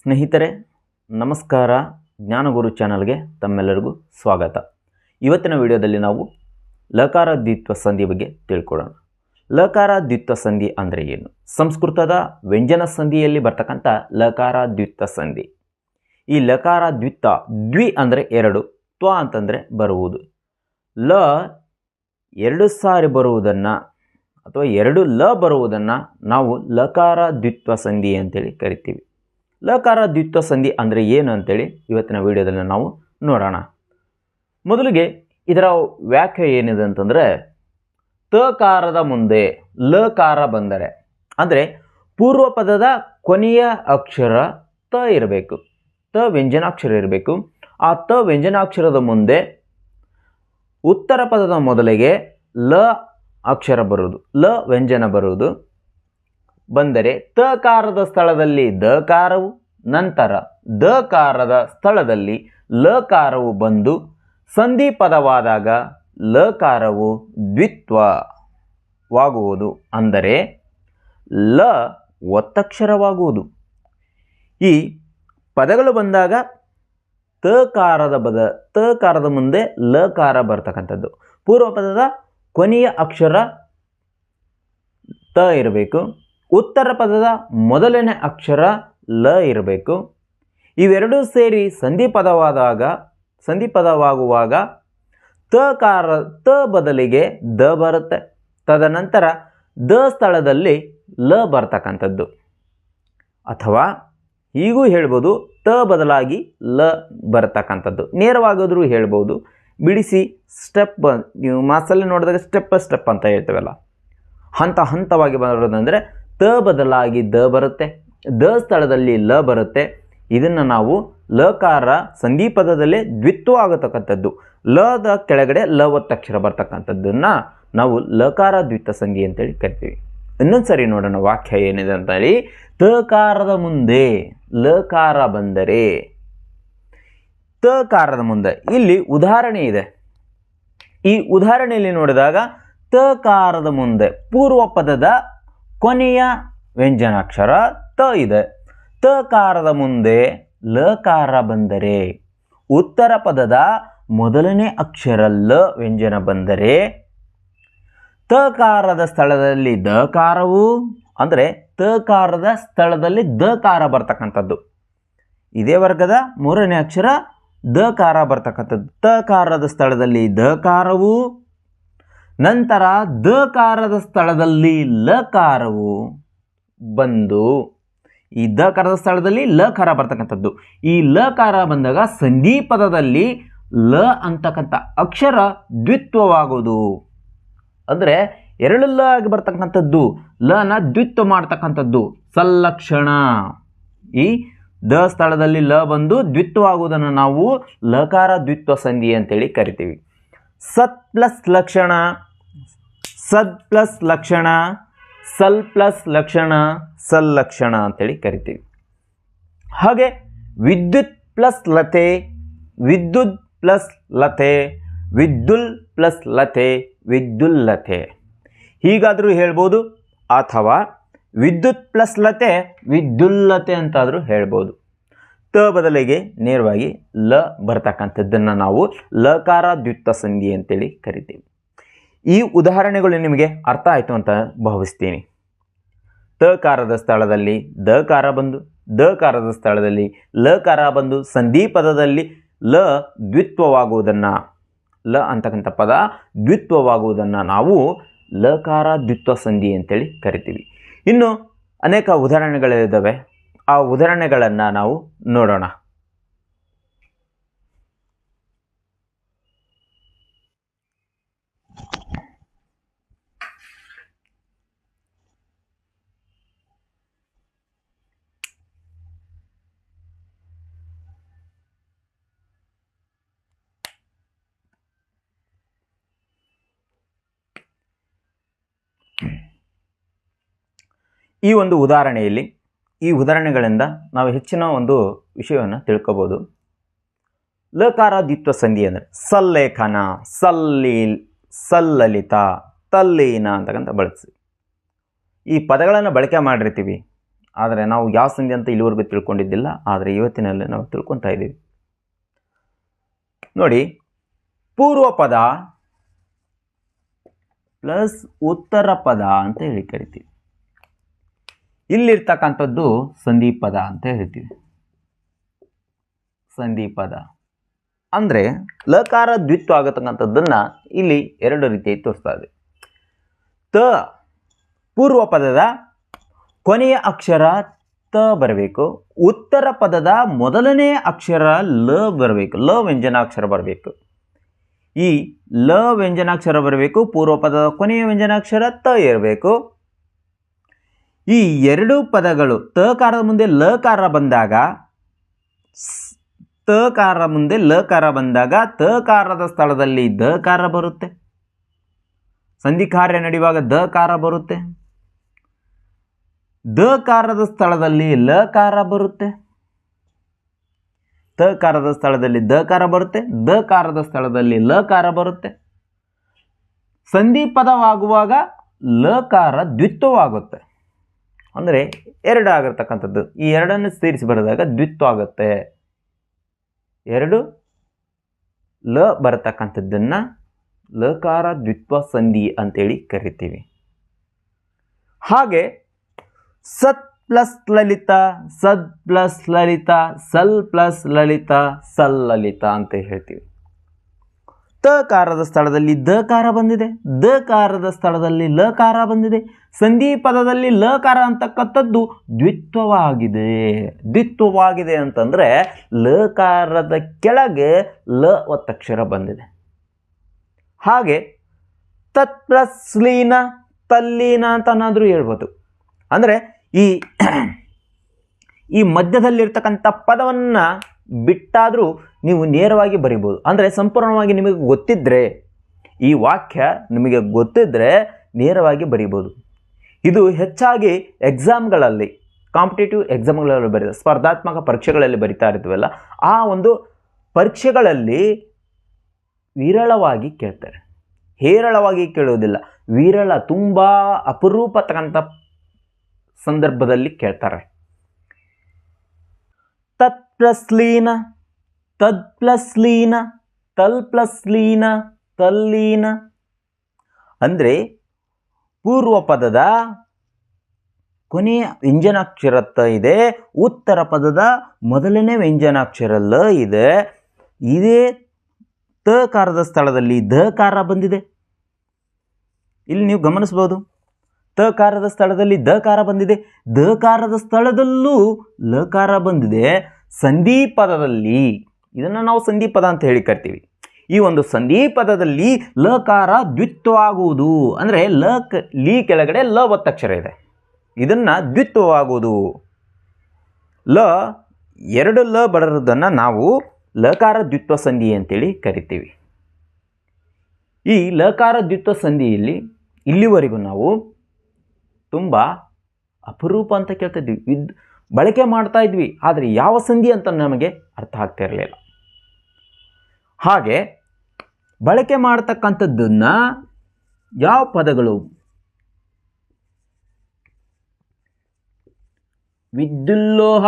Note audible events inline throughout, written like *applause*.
ಸ್ನೇಹಿತರೆ, ನಮಸ್ಕಾರ. ಜ್ಞಾನಗುರು ಚಾನಲ್ಗೆ ತಮ್ಮೆಲ್ಲರಿಗೂ ಸ್ವಾಗತ. ಇವತ್ತಿನ ವಿಡಿಯೋದಲ್ಲಿ ನಾವು ಲಕಾರ ದ್ವಿತ್ವ ಸಂಧಿ ಬಗ್ಗೆ ತಿಳ್ಕೊಳ್ಳೋಣ. ಲಕಾರ ದ್ವಿತ್ವ ಸಂಧಿ ಅಂದರೆ ಏನು? ಸಂಸ್ಕೃತದ ವ್ಯಂಜನ ಸಂಧಿಯಲ್ಲಿ ಬರ್ತಕ್ಕಂಥ ಲಕಾರ ದ್ವಿತ್ವ ಸಂಧಿ. ಈ ಲಕಾರ ದ್ವಿತ್ವ ದ್ವಿ ಅಂದರೆ ಎರಡು, ತ್ವ ಅಂತಂದರೆ ಬರುವುದು. ಲ ಎರಡು ಸಾರಿ ಬರುವುದನ್ನು ಅಥವಾ ಎರಡು ಲ ಬರುವುದನ್ನು ನಾವು ಲಕಾರ ದ್ವಿತ್ವ ಸಂಧಿ ಅಂತೇಳಿ ಕರಿತೀವಿ. ಲಕಾರ ದ್ವಿತ್ವ ಸಂಧಿ ಅಂದರೆ ಏನು ಅಂತೇಳಿ ಇವತ್ತಿನ ವಿಡಿಯೋದಲ್ಲಿ ನಾವು ನೋಡೋಣ. ಮೊದಲಿಗೆ ಇದರ ವ್ಯಾಖ್ಯೆ ಏನಿದೆ ಅಂತಂದರೆ, ತಕಾರದ ಮುಂದೆ ಲಕಾರ ಬಂದರೆ, ಅಂದರೆ ಪೂರ್ವ ಪದದ ಕೊನೆಯ ಅಕ್ಷರ ತ ಇರಬೇಕು. ತ ವ್ಯಂಜನಾಕ್ಷರ ಇರಬೇಕು. ಆ ತ ವ್ಯಂಜನಾಕ್ಷರದ ಮುಂದೆ ಉತ್ತರ ಪದದ ಮೊದಲಿಗೆ ಲ ಅಕ್ಷರ ಬರುವುದು, ಲ ವ್ಯಂಜನ ಬರುವುದು. ಬಂದರೆ ತಕಾರದ ಸ್ಥಳದಲ್ಲಿ ದಕಾರವು ನಂತರ ದಕಾರದ ಸ್ಥಳದಲ್ಲಿ ಲಕಾರವು ಬಂದು ಸಂಧಿ ಪದವಾದಾಗ ಲಕಾರವು ದ್ವಿತ್ವವಾಗುವುದು. ಅಂದರೆ ಲ ಒತ್ತಕ್ಷರವಾಗುವುದು. ಈ ಪದಗಳು ಬಂದಾಗ ತಕಾರದ ಪದ ತಕಾರದ ಮುಂದೆ ಲಕಾರ ಬರ್ತಕ್ಕಂಥದ್ದು. ಪೂರ್ವ ಪದದ ಕೊನೆಯ ಅಕ್ಷರ ತ ಇರಬೇಕು. ಉತ್ತರ ಪದದ ಮೊದಲನೇ ಅಕ್ಷರ ಲ ಇರಬೇಕು. ಇವೆರಡೂ ಸೇರಿ ಸಂಧಿ ಪದವಾದಾಗ, ಸಂಧಿ ಪದವಾಗುವಾಗ ಕಾರ, ತ ಬದಲಿಗೆ ದ ಬರುತ್ತೆ. ತದನಂತರ ದ ಸ್ಥಳದಲ್ಲಿ ಲ ಬರ್ತಕ್ಕಂಥದ್ದು. ಅಥವಾ ಹೀಗೂ ಹೇಳ್ಬೋದು ತ ಬದಲಾಗಿ ಲ ಬರ್ತಕ್ಕಂಥದ್ದು. ನೇರವಾಗಿದ್ರೂ ಹೇಳ್ಬೋದು. ಬಿಡಿಸಿ ಸ್ಟೆಪ್ ನೀವು ಮಾಸಲ್ಲಿ ನೋಡಿದಾಗ ಸ್ಟೆಪ್ ಸ್ಟೆಪ್ ಅಂತ ಹೇಳ್ತೇವಲ್ಲ. ಹಂತ ಹಂತವಾಗಿ ಬರೋದಂದರೆ ತ ಬದಲಾಗಿ ದ ಬರುತ್ತೆ. ದ ಸ್ಥಳದಲ್ಲಿ ಲ ಬರುತ್ತೆ. ಇದನ್ನು ನಾವು ಲಕಾರ ಸಂಧಿಪದದಲ್ಲೇ ದ್ವಿತ್ವ ಆಗತಕ್ಕಂಥದ್ದು. ಲದ ಕೆಳಗಡೆ ಲ ಒತ್ತಕ್ಷರ ಬರ್ತಕ್ಕಂಥದ್ದನ್ನು ನಾವು ಲಕಾರ ದ್ವಿತ್ವ ಸಂಧಿ ಅಂತೇಳಿ ಕರಿತೀವಿ. ಇನ್ನೊಂದು ಸರಿ ನೋಡೋಣ ವಾಕ್ಯ ಏನಿದೆ ಅಂತ ಹೇಳಿ ತಕಾರದ ಮುಂದೆ ಲಕಾರ ಬಂದರೆ. ತಕಾರದ ಮುಂದೆ. ಇಲ್ಲಿ ಉದಾಹರಣೆ ಇದೆ. ಈ ಉದಾಹರಣೆಯಲ್ಲಿ ನೋಡಿದಾಗ ತಕಾರದ ಮುಂದೆ ಪೂರ್ವ ಪದದ ಕೊನೆಯ ವ್ಯಂಜನಾಕ್ಷರ ತ ಇದೆ. ತಕಾರದ ಮುಂದೆ ಲಕಾರ ಬಂದರೆ ಉತ್ತರ ಪದದ ಮೊದಲನೇ ಅಕ್ಷರ ಲ ವ್ಯಂಜನ ಬಂದರೆ ತಕಾರದ ಸ್ಥಳದಲ್ಲಿ ದಕಾರವು ಅಂದರೆ ತಕಾರದ ಸ್ಥಳದಲ್ಲಿ ದಕಾರ ಬರ್ತಕ್ಕಂಥದ್ದು. ಇದೇ ವರ್ಗದ ಮೂರನೇ ಅಕ್ಷರ ದಕಾರ ಬರ್ತಕ್ಕಂಥದ್ದು. ತಕಾರದ ಸ್ಥಳದಲ್ಲಿ ದಕಾರವು ನಂತರ ದಕಾರದ ಸ್ಥಳದಲ್ಲಿ ಲಕಾರವು ಬಂದು, ಈ ದಕಾರದ ಸ್ಥಳದಲ್ಲಿ ಲಕಾರ ಬರ್ತಕ್ಕಂಥದ್ದು. ಈ ಲಕಾರ ಬಂದಾಗ ಸಂಧಿ ಪದದಲ್ಲಿ ಲ ಅಂತಕ್ಕಂಥ ಅಕ್ಷರ ದ್ವಿತ್ವವಾಗುವುದು. ಅಂದರೆ ಎರಡು ಲ ಆಗಿ ಬರ್ತಕ್ಕಂಥದ್ದು, ಲನ ದ್ವಿತ್ವ ಮಾಡ್ತಕ್ಕಂಥದ್ದು. ಸಲ್ಲಕ್ಷಣ ಈ ದ ಸ್ಥಳದಲ್ಲಿ ಲ ಬಂದು ದ್ವಿತ್ವವಾಗುವುದನ್ನು ನಾವು ಲಕಾರ ದ್ವಿತ್ವ ಸಂಧಿ ಅಂತೇಳಿ ಕರಿತೀವಿ. ಸತ್ ಪ್ಲಸ್ ಲಕ್ಷಣ. ಸದ್ ಪ್ಲಸ್ ಲಕ್ಷಣ, ಸಲ್ ಪ್ಲಸ್ ಲಕ್ಷಣ, ಸಲ್ ಲಕ್ಷಣ ಅಂತೇಳಿ ಕರಿತೀವಿ. ಹಾಗೆ ವಿದ್ಯುತ್ ಪ್ಲಸ್ ಲತೆ, ವಿದ್ಯುತ್ ಪ್ಲಸ್ ಲತೆ, ವಿದ್ಯುಲ್ ಪ್ಲಸ್ ಲತೆ ವಿದ್ಯುಲ್ಲತೆ ಹೀಗಾದರೂ ಹೇಳ್ಬೋದು ಅಥವಾ ವಿದ್ಯುತ್ ಪ್ಲಸ್ ಲತೆ ವಿದ್ಯುಲ್ಲತೆ ಅಂತಾದರೂ ಹೇಳ್ಬೋದು. ತ ಬದಲಿಗೆ ನೇರವಾಗಿ ಲ ಬರ್ತಕ್ಕಂಥದ್ದನ್ನು ನಾವು ಲಕಾರ ದ್ಯುತ್ತ ಸಂಧಿ ಅಂತೇಳಿ ಕರಿತೀವಿ. ಈ ಉದಾಹರಣೆಗಳು ನಿಮಗೆ ಅರ್ಥ ಆಯಿತು ಅಂತ ಭಾವಿಸ್ತೀನಿ. ತಕಾರದ ಸ್ಥಳದಲ್ಲಿ ಕಾರ ಬಂದು ದಕಾರದ ಸ್ಥಳದಲ್ಲಿ ಕಾರ ಬಂದು ಸಂಧಿ ಪದದಲ್ಲಿ ಲ ದ್ವಿತ್ವವಾಗುವುದನ್ನು, ಲ ಅಂತಕ್ಕಂಥ ಪದ ದ್ವಿತ್ವವಾಗುವುದನ್ನು ನಾವು ಲಕಾರ ದ್ವಿತ್ವ ಸಂಧಿ ಅಂತೇಳಿ ಕರಿತೀವಿ. ಇನ್ನು ಅನೇಕ ಉದಾಹರಣೆಗಳಿದ್ದಾವೆ ಆ ಉದಾಹರಣೆಗಳನ್ನು ನಾವು ನೋಡೋಣ. ಈ ಒಂದು ಉದಾಹರಣೆಯಲ್ಲಿ ಈ ಉದಾಹರಣೆಗಳಿಂದ ನಾವು ಹೆಚ್ಚಿನ ಒಂದು ವಿಷಯವನ್ನು ತಿಳ್ಕೋಬೋದು. ಲಕಾರಾದಿತ್ವ ಸಂಧಿ ಅಂದರೆ ಸಲ್ಲೇಖನ ಸಲ್ಲೀಲ್ ಸಲ್ಲಲಿತ, ತಲ್ಲೀನ ಅಂತಕ್ಕಂಥ ಬಳಸಿ. ಈ ಪದಗಳನ್ನು ಬಳಕೆ ಮಾಡಿರ್ತೀವಿ. ಆದರೆ ನಾವು ಯಾವ ಸಂಧಿ ಅಂತ ಇಲ್ಲಿವರೆಗೂ ತಿಳ್ಕೊಂಡಿದ್ದಿಲ್ಲ, ಆದರೆ ಇವತ್ತಿನಲ್ಲಿ ನಾವು ತಿಳ್ಕೊತಾ ಇದ್ದೀವಿ. ನೋಡಿ ಪೂರ್ವ ಪದ ಪ್ಲಸ್ ಉತ್ತರ ಪದ ಅಂತ ಹೇಳಿ ಕರಿತೀವಿ. ಇಲ್ಲಿರ್ತಕ್ಕಂಥದ್ದು ಸಂದೀಪದ ಪದ ಅಂತ ಹೇಳ್ತೀವಿ. ಸಂದೀಪದ. ಪದ ಅಂದರೆ ಲಕಾರ ದ್ವಿತ್ವ ಆಗತಕ್ಕಂಥದ್ದನ್ನು ಇಲ್ಲಿ ಎರಡು ರೀತಿಯಾಗಿ ತೋರಿಸ್ತಾ ಇದೆ. ತ ಪೂರ್ವ ಪದದ ಕೊನೆಯ ಅಕ್ಷರ ತ ಬರಬೇಕು. ಉತ್ತರ ಪದದ ಮೊದಲನೇ ಅಕ್ಷರ ಲ ಬರಬೇಕು. ಲ ವ್ಯಂಜನಾಕ್ಷರ ಬರಬೇಕು. ಈ ಲ ವ್ಯಂಜನಾಕ್ಷರ ಬರಬೇಕು. ಪೂರ್ವ ಪದದ ಕೊನೆಯ ವ್ಯಂಜನಾಕ್ಷರ ತ ಇರಬೇಕು. ಈ ಎರಡು ಪದಗಳು ತಕಾರದ ಮುಂದೆ ಲಕಾರ ಬಂದಾಗ ತಕಾರ ಮುಂದೆ ಲಕಾರ ಬಂದಾಗ ತಕಾರದ ಸ್ಥಳದಲ್ಲಿ ದಕಾರ ಬರುತ್ತೆ. ಸಂಧಿ ಕಾರ್ಯ ನಡೆಯುವಾಗ ದಕಾರ ಬರುತ್ತೆ. ದಕಾರದ ಸ್ಥಳದಲ್ಲಿ ಲಕಾರ ಬರುತ್ತೆ. ತಕಾರದ ಸ್ಥಳದಲ್ಲಿ ದಕಾರ ಬರುತ್ತೆ. ದಕಾರದ ಸ್ಥಳದಲ್ಲಿ ಲಕಾರ ಬರುತ್ತೆ. ಸಂಧಿ ಪದವಾಗುವಾಗ ಲಕಾರ ದ್ವಿತ್ವವಾಗುತ್ತೆ. ಅಂದರೆ ಎರಡು ಆಗಿರ್ತಕ್ಕಂಥದ್ದು. ಈ ಎರಡನ್ನು ಸೇರಿಸಿ ಬರೆದಾಗ ದ್ವಿತ್ವ ಆಗುತ್ತೆ. ಎರಡು ಲ ಬರತಕ್ಕಂಥದ್ದನ್ನು ಲಕಾರ ದ್ವಿತ್ವ ಸಂಧಿ ಅಂತೇಳಿ ಕರಿತೀವಿ. ಹಾಗೆ ಸತ್ ಪ್ಲಸ್ ಲಲಿತ, ಸದ್ ಪ್ಲಸ್ ಲಲಿತ, ಸಲ್ ಪ್ಲಸ್ ಲಲಿತ, ಸಲ್ ಲಲಿತ ಅಂತ ಹೇಳ್ತೀವಿ. ತಕಾರದ ಸ್ಥಳದಲ್ಲಿ ಕಾರ ಬಂದಿದೆ. ದ ಕಾರದ ಸ್ಥಳದಲ್ಲಿ ಲಕಾರ ಬಂದಿದೆ. ಸಂಧಿ ಪದದಲ್ಲಿ ಲಕಾರ ಅಂತಕ್ಕಂಥದ್ದು ದ್ವಿತ್ವವಾಗಿದೆ. ದ್ವಿತ್ವವಾಗಿದೆ ಅಂತಂದರೆ ಲಕಾರದ ಕೆಳಗೆ ಲ ಒತ್ತಕ್ಷರ ಬಂದಿದೆ. ಹಾಗೆ ತತ್ ಪ್ಲಸ್ ಲೀನ ತಲ್ಲೀನ ಅಂತನಾದರೂ ಹೇಳ್ಬೋದು. ಅಂದರೆ ಈ *clears throat* ಈ ಮಧ್ಯದಲ್ಲಿರ್ತಕ್ಕಂಥ ಪದವನ್ನು ಬಿಟ್ಟಾದರೂ ನೀವು ನೇರವಾಗಿ ಬರಿಬೋದು ಅಂದರೆ ಸಂಪೂರ್ಣವಾಗಿ ನಿಮಗೆ ಗೊತ್ತಿದ್ದರೆ ಈ ವಾಕ್ಯ ನಿಮಗೆ ಗೊತ್ತಿದ್ದರೆ ನೇರವಾಗಿ ಬರಿಬೋದು ಇದು ಹೆಚ್ಚಾಗಿ ಎಕ್ಸಾಮ್ಗಳಲ್ಲಿ ಕಾಂಪಿಟೇಟಿವ್ ಎಕ್ಸಾಮ್ಗಳಲ್ಲಿ ಬರೀ, ಸ್ಪರ್ಧಾತ್ಮಕ ಪರೀಕ್ಷೆಗಳಲ್ಲಿ ಬರಿತಾ ಇರ್ತೀವಲ್ಲ, ಆ ಒಂದು ಪರೀಕ್ಷೆಗಳಲ್ಲಿ ವಿರಳವಾಗಿ ಕೇಳ್ತಾರೆ. ಹೇರಳವಾಗಿ ಕೇಳುವುದಿಲ್ಲ. ವಿರಳ ತುಂಬ ಅಪರೂಪತಕ್ಕಂಥ ಸಂದರ್ಭದಲ್ಲಿ ಕೇಳ್ತಾರೆ. ತತ್ ಪ್ಲಸ್ ಲೀನ ತದ್ ಪ್ಲಸ್ ಲೀನ ತಲ್ ಪ್ಲಸ್ ಲೀನ ತಲ್ಲೀನ. ಅಂದರೆ ಪೂರ್ವ ಪದದ ಕೊನೆಯ ವ್ಯಂಜನಾಕ್ಷರ ಇದೆ, ಉತ್ತರ ಪದದ ಮೊದಲನೇ ವ್ಯಂಜನಾಕ್ಷರ ಲ ಇದೆ ಇದೇ ತಕಾರದ ಸ್ಥಳದಲ್ಲಿ ದಕಾರ ಬಂದಿದೆ. ಇಲ್ಲಿ ನೀವು ಗಮನಿಸ್ಬೋದು ತಕಾರದ ಸ್ಥಳದಲ್ಲಿ ದಕಾರ ಬಂದಿದೆ. ದಕಾರದ ಸ್ಥಳದಲ್ಲೂ ಲಕಾರ ಬಂದಿದೆ. ಸಂಧಿ ಪದದಲ್ಲಿ ಇದನ್ನು ನಾವು ಸಂಧಿ ಪದ ಅಂತ ಹೇಳಿ ಕರಿತೀವಿ. ಈ ಒಂದು ಸಂಧಿ ಪದದಲ್ಲಿ ಲಕಾರ ದ್ವಿತ್ವವಾಗುವುದು. ಅಂದರೆ ಲ ಕ ಲೀ ಕೆಳಗಡೆ ಲ ಒತ್ತಕ್ಷರ ಇದೆ. ಇದನ್ನು ದ್ವಿತ್ವವಾಗುವುದು. ಲ, ಎರಡು ಲ ಬರೋದನ್ನು ನಾವು ಲಕಾರ ದ್ವಿತ್ವ ಸಂಧಿ ಅಂತೇಳಿ ಕರಿತೀವಿ. ಈ ಲಕಾರ ದ್ವಿತ್ವ ಸಂಧಿಯಲ್ಲಿ ಇಲ್ಲಿವರೆಗೂ ನಾವು ತುಂಬ ಅಪರೂಪ ಅಂತ ಕೇಳ್ತಾ ಇದ್ವಿ. ಇದ್, ಬಳಕೆ ಮಾಡ್ತಾ ಇದ್ವಿ. ಆದರೆ ಯಾವ ಸಂಧಿ ಅಂತ ನಮಗೆ ಅರ್ಥ ಆಗ್ತಾ ಇರಲಿಲ್ಲ. ಹಾಗೆ ಬಳಕೆ ಮಾಡ್ತಕ್ಕಂಥದ್ದನ್ನು ಯಾವ ಪದಗಳು? ವಿದ್ಯುಲ್ಲೋಹ,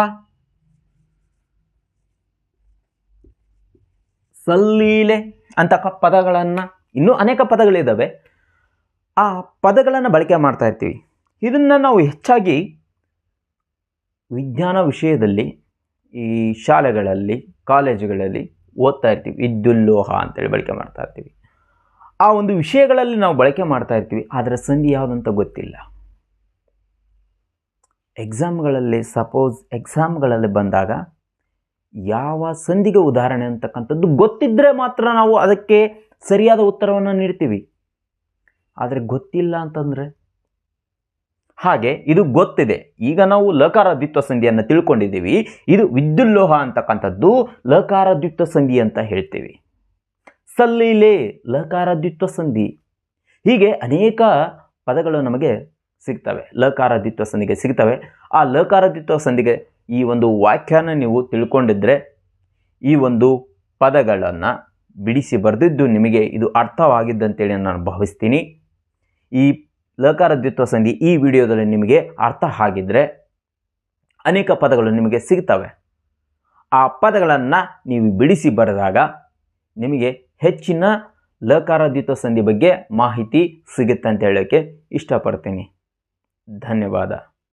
ಸಲ್ಲೀಲೆ ಅಂತ ಪದಗಳನ್ನು ಇನ್ನೂ ಅನೇಕ ಪದಗಳಿದ್ದಾವೆ ಆ ಪದಗಳನ್ನು ಬಳಕೆ ಮಾಡ್ತಾ ಇರ್ತೀವಿ. ಇದನ್ನು ನಾವು ಹೆಚ್ಚಾಗಿ ವಿಜ್ಞಾನ ವಿಷಯದಲ್ಲಿ, ಈ ಶಾಲೆಗಳಲ್ಲಿ, ಕಾಲೇಜುಗಳಲ್ಲಿ ಓದ್ತಾ ಇರ್ತೀವಿ ವಿದ್ಯುಲ್ಲೋಹ ಅಂತೇಳಿ ಬಳಕೆ ಮಾಡ್ತಾ ಇರ್ತೀವಿ ಆ ಒಂದು ವಿಷಯಗಳಲ್ಲಿ ನಾವು ಬಳಕೆ ಮಾಡ್ತಾ ಇರ್ತೀವಿ ಆದರೆ ಸಂಧಿ ಯಾವುದಂತ ಗೊತ್ತಿಲ್ಲ. ಎಕ್ಸಾಮ್ಗಳಲ್ಲಿ, ಸಪೋಸ್ ಎಕ್ಸಾಮ್ಗಳಲ್ಲಿ ಬಂದಾಗ ಯಾವ ಸಂಧಿಗೆ ಉದಾಹರಣೆ ಅಂತಕ್ಕಂಥದ್ದು ಗೊತ್ತಿದ್ದರೆ ಮಾತ್ರ ನಾವು ಅದಕ್ಕೆ ಸರಿಯಾದ ಉತ್ತರವನ್ನು ನೀಡ್ತೀವಿ. ಆದರೆ ಗೊತ್ತಿಲ್ಲ ಅಂತಂದರೆ? ಹಾಗೆ ಇದು ಗೊತ್ತಿದೆ. ಈಗ ನಾವು ಲಕಾರ ದ್ವಿತ್ವ ಸಂಧಿಯನ್ನು ತಿಳ್ಕೊಂಡಿದ್ದೀವಿ. ಇದು ವಿದ್ಯುಲ್ಲೋಹ ಅಂತಕ್ಕಂಥದ್ದು ಲಕಾರ ದ್ವಿತ್ವ ಸಂಧಿ ಅಂತ ಹೇಳ್ತೀವಿ. ಸಲ್ಲೀಲೆ ಲಕಾರ ದ್ವಿತ್ವ ಸಂಧಿ. ಹೀಗೆ ಅನೇಕ ಪದಗಳು ನಮಗೆ ಸಿಗ್ತವೆ. ಲಕಾರ ದ್ವಿತ್ವ ಸಂಧಿಗೆ ಸಿಗ್ತವೆ. ಆ ಲಕಾರ ದ್ವಿತ್ವ ಸಂಧಿಗೆ ಈ ಒಂದು ವಾಕ್ಯನ ನೀವು ತಿಳ್ಕೊಂಡಿದ್ರೆ ಈ ಒಂದು ಪದಗಳನ್ನು ಬಿಡಿಸಿ ಬರೆದಿದ್ದು ನಿಮಗೆ ಇದು ಅರ್ಥವಾಗಿದ್ದಂತೇಳಿ ನಾನು ಭಾವಿಸ್ತೀನಿ. ಈ ಲಕಾರ ದ್ವಿತ್ವ ಸಂಧಿ ಈ ವಿಡಿಯೋದಲ್ಲಿ ನಿಮಗೆ ಅರ್ಥ ಆಗಿದ್ದರೆ ಅನೇಕ ಪದಗಳು ನಿಮಗೆ ಸಿಗ್ತವೆ. ಆ ಪದಗಳನ್ನು ನೀವು ಬಿಡಿಸಿ ಬರೆದಾಗ ನಿಮಗೆ ಹೆಚ್ಚಿನ ಲಕಾರ ದ್ವಿತ್ವ ಸಂಧಿ ಬಗ್ಗೆ ಮಾಹಿತಿ ಸಿಗುತ್ತೆ ಅಂತ ಹೇಳೋಕ್ಕೆ ಇಷ್ಟಪಡ್ತೀನಿ. ಧನ್ಯವಾದ.